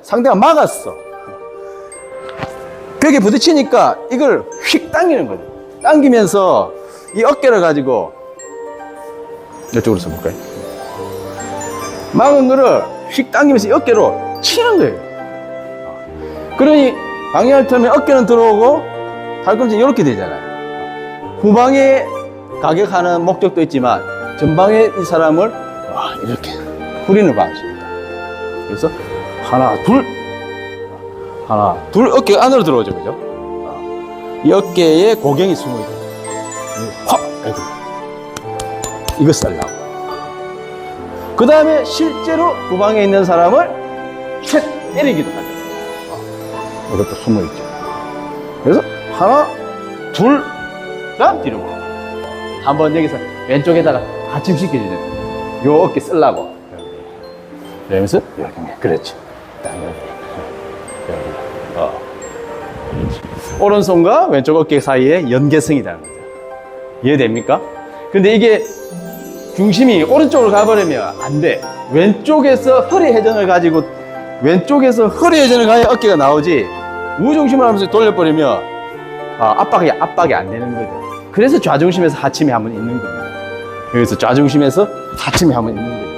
상대가 막았어. 벽에 부딪히니까 이걸 휙 당기는 거죠. 당기면서 이 어깨를 가지고 이쪽으로 써볼까요? 막은 거를 휙 당기면서 이 어깨로 치는 거예요. 그러니 방해할 틈에 어깨는 들어오고 팔꿈치 이렇게 되잖아요. 후방에 가격하는 목적도 있지만 전방에 이 사람을 와, 이렇게 후리는 방식입니다. 그래서 하나, 둘, 하나, 둘 어깨 안으로 들어오죠, 그죠? 이 어깨에 고경이 숨어 있고, 확, 이렇게. 이거 썰라고. 그 다음에 실제로 후방에 있는 사람을 책 때리기도. 어, 이것도 숨어 있죠. 그래서 하나, 둘, 다음 뒤로. 한번 여기서 왼쪽에다가 받침시켜주죠. 요 어깨 쓸라고. 그러면서 여기, 그렇 지. 딱 여기, 어. 오른손과 왼쪽 어깨 사이에 연계성이라는 거죠. 이해됩니까? 근데 이게 중심이 오른쪽으로 가버리면 안 돼. 왼쪽에서 허리 회전을 가지고 왼쪽에서 허리 회전을 가야 어깨가 나오지. 우중심을 하면서 돌려버리면 아, 압박이 압박이 안 되는 거죠. 그래서 좌중심에서 하침이 한번 있는 겁니다. 여기서 좌중심에서 하침이 한번 있는 거죠.